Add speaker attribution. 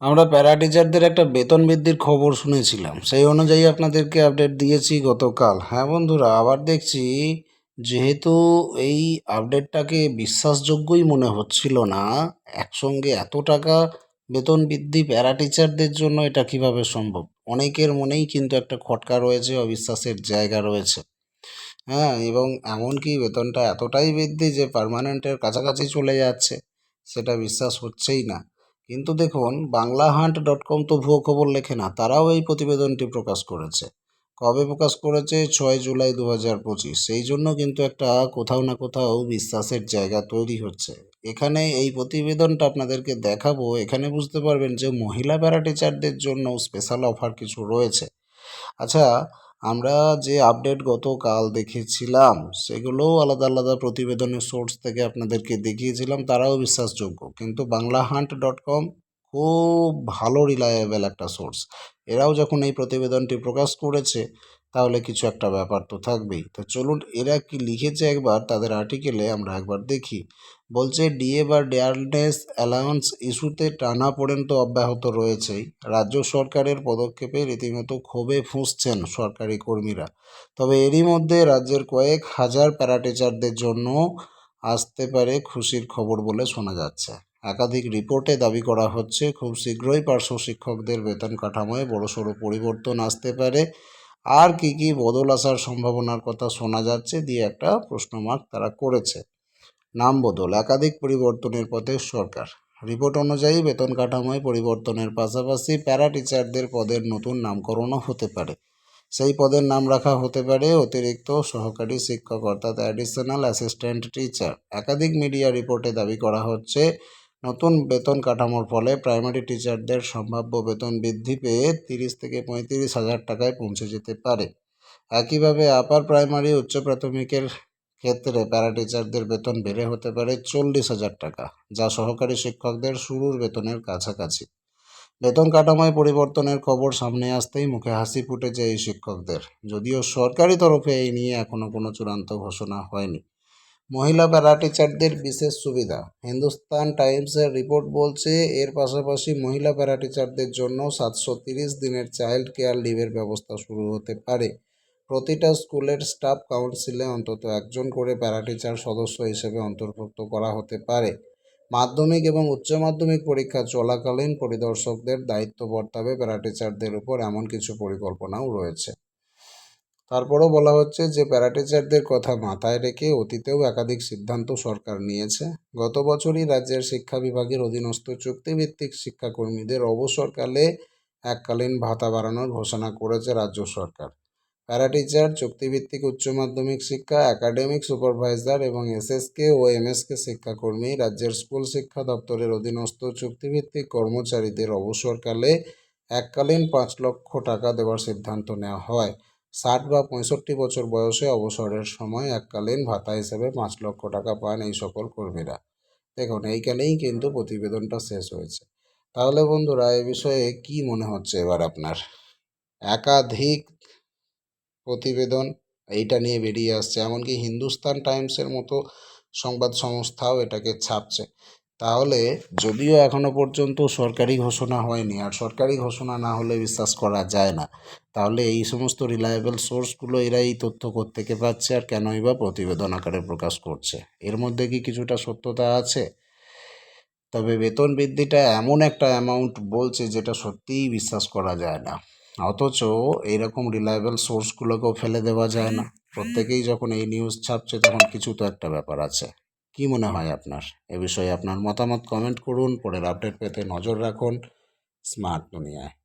Speaker 1: আমরা প্যারা টিচারদের একটা বেতন বৃদ্ধির খবর শুনেছিলাম। সেই অনুযায়ী আপনাদেরকে আপডেট দিয়েছি গতকাল। হ্যাঁ বন্ধুরা, আবার দেখছি যেহেতু এই আপডেটটাকে বিশ্বাসযোগ্যই মনে হচ্ছিল না, একসঙ্গে এত টাকা বেতন বৃদ্ধি প্যারা টিচারদের জন্য এটা কীভাবে সম্ভব? অনেকের মনেই কিন্তু একটা খটকা রয়েছে, অবিশ্বাসের জায়গা রয়েছে। হ্যাঁ এবং এমনকি বেতনটা এতটাই বৃদ্ধি যে পার্মানেন্টের কাছাকাছি চলে যাচ্ছে, সেটা বিশ্বাস হচ্ছেই না। কিন্তু দেখুন বাংলা হান্ট ডট কম তো ভুয়ো খবর লেখে না, তারাও এই প্রতিবেদনটি প্রকাশ করেছে। কবে প্রকাশ করেছে? ছয় জুলাই দু হাজার পঁচিশ। সেই জন্য কিন্তু একটা কোথাও না কোথাও বিশ্বাসের জায়গা তৈরি হচ্ছে। এখানে এই প্রতিবেদনটা আপনাদেরকে দেখাবো। এখানে বুঝতে পারবেন যে মহিলা প্যারা টিচারদের জন্য স্পেশাল অফার কিছু রয়েছে। আচ্ছা আমরা যে আপডেট গতকাল দেখেছিলাম, সেগুলোও আলাদা আলাদা প্রতিবেদনের সোর্স থেকে আপনাদেরকে দেখিয়েছিলাম, তারাও বিশ্বাসযোগ্য। কিন্তু বাংলা হান্ট ডট কম খুব ভালো রিলায়েবল একটা সোর্স এরাও যখন এই প্রতিবেদনটি প্রকাশ করেছে, তাহলে কিছু একটা ব্যাপার তো থাকবেই। তো চলুন, এরা কি লিখেছে একবার, তাদের আর্টিকেলে আমরা একবার দেখি। বলছে, ডিএ বা ডেয়ারনেস অ্যালাউন্স ইস্যুতে টানা তো অব্যাহত রয়েছেই রাজ্য সরকারের পদক্ষেপে রীতিমতো ক্ষোভে ফুঁসছেন সরকারি কর্মীরা। তবে এরই মধ্যে রাজ্যের কয়েক হাজার প্যারাটিচারদের জন্য আসতে পারে খুশির খবর বলে শোনা যাচ্ছে। একাধিক রিপোর্টে দাবি করা হচ্ছে, খুব শীঘ্রই পার্শ্ব শিক্ষকদের বেতন কাঠামোয় বড়সড় পরিবর্তন আসতে পারে। আর কি কি বদল আসার সম্ভাবনার কথা শোনা যাচ্ছে, দিয়ে একটা প্রশ্নমার্ক তারা করেছে। নাম বদল, একাধিক পরিবর্তনের পথে সরকার। রিপোর্ট অনুযায়ী, বেতন কাঠামোয় পরিবর্তনের পাশাপাশি প্যারা টিচারদের পদের নতুন নামকরণও হতে পারে। সেই পদের নাম রাখা হতে পারে অতিরিক্ত সহকারী শিক্ষক, অর্থাৎ অ্যাডিশনাল অ্যাসিস্ট্যান্ট টিচার একাধিক মিডিয়া রিপোর্টে দাবি করা হচ্ছে, নতুন বেতন কাঠামোর ফলে প্রাইমারি টিচারদের সম্ভাব্য বেতন বৃদ্ধি পেয়ে তিরিশ থেকে পঁয়ত্রিশ হাজার টাকায় পৌঁছে যেতে পারে। একইভাবে আপার প্রাইমারি উচ্চ প্রাথমিকের ক্ষেত্রে প্যারা টিচারদের বেতন বেড়ে হতে পারে চল্লিশ হাজার টাকা, যা সহকারী শিক্ষকদের শুরুর বেতনের কাছাকাছি। বেতন কাঠামোয় পরিবর্তনের খবর সামনে আসতেই মুখে হাসি ফুটেছে এই শিক্ষকদের। যদিও সরকারি তরফে এই নিয়ে এখনও কোনো চূড়ান্ত ঘোষণা হয়নি। মহিলা প্যারা টিচারদের বিশেষ সুবিধা, হিন্দুস্তান টাইমসের রিপোর্ট বলছে এর পাশাপাশি মহিলা প্যারা টিচারদের জন্য সাতশো দিনের চাইল্ড কেয়ার লিভের ব্যবস্থা শুরু হতে পারে। প্রতিটা স্কুলের স্টাফ কাউন্সিলে অন্তত একজন করে প্যারা টিচার সদস্য হিসেবে অন্তর্ভুক্ত করা হতে পারে। মাধ্যমিক এবং উচ্চ মাধ্যমিক পরীক্ষা চলাকালীন পরিদর্শকদের দায়িত্ব বর্তাবে প্যারা টিচারদের উপর এমন কিছু পরিকল্পনাও রয়েছে। তারপরও বলা হচ্ছে যে, প্যারাটিচারদের কথা মাথায় রেখে অতীতেও একাধিক সিদ্ধান্ত সরকার নিয়েছে। গত বছরই রাজ্যের শিক্ষা বিভাগের অধীনস্থ চুক্তিভিত্তিক শিক্ষাকর্মীদের অবসরকালে এককালীন ভাতা বাড়ানোর ঘোষণা করেছে রাজ্য সরকার। প্যারাটিচার চুক্তিভিত্তিক উচ্চ মাধ্যমিক শিক্ষা একাডেমিক সুপারভাইজার এবং এসএসকে ও এমএসকে শিক্ষাকর্মী। রাজ্যের স্কুল শিক্ষা দপ্তরের অধীনস্থ চুক্তিভিত্তিক কর্মচারীদের অবসরকালে এককালীন পাঁচ লক্ষ টাকা দেওয়ার সিদ্ধান্ত নেওয়া হয়। ষাট বা পঁয়ষট্টি বছর বয়সে অবসরের সময় এককালীন ভাতা হিসেবে পাঁচ লক্ষ টাকা পান এই সকল কর্মীরা। দেখুন, এইখানেই কিন্তু প্রতিবেদনটা শেষ হয়েছে। তাহলে বন্ধুরা, এ বিষয়ে কি মনে হচ্ছে এবার আপনার? একাধিক প্রতিবেদন এইটা নিয়ে বেরিয়ে আসছে। এমনকি হিন্দুস্তান টাইমসের মতো সংবাদ সংস্থাও এটাকে ছাপছে। তাহলে যদিও এখনও পর্যন্ত সরকারি ঘোষণা হয়নি, আর সরকারি ঘোষণা না হলে বিশ্বাস করা যায় না, তাহলে এই সমস্ত রিলায়েবল সোর্সগুলো এরা এই তথ্য থেকে পাচ্ছে আর কেনই বা প্রতিবেদন আকারে প্রকাশ করছে? এর মধ্যে কি কিছুটা সত্যতা আছে? তবে বেতন বৃদ্ধিটা এমন একটা অ্যামাউন্ট বলছে যেটা সত্যিই বিশ্বাস করা যায় না। অথচ এইরকম রিলায়েবল সোর্সগুলোকেও ফেলে দেওয়া যায় না। প্রত্যেকেই যখন এই নিউজ ছাপছে, তখন কিছু তো একটা ব্যাপার আছে। কি মনে হয় আপনার? এ বিষয়ে আপনার মতামত কমেন্ট করুন, পরের আপডেট পেতে নজর রাখুন। স্মার্ট দুনিয়ায়।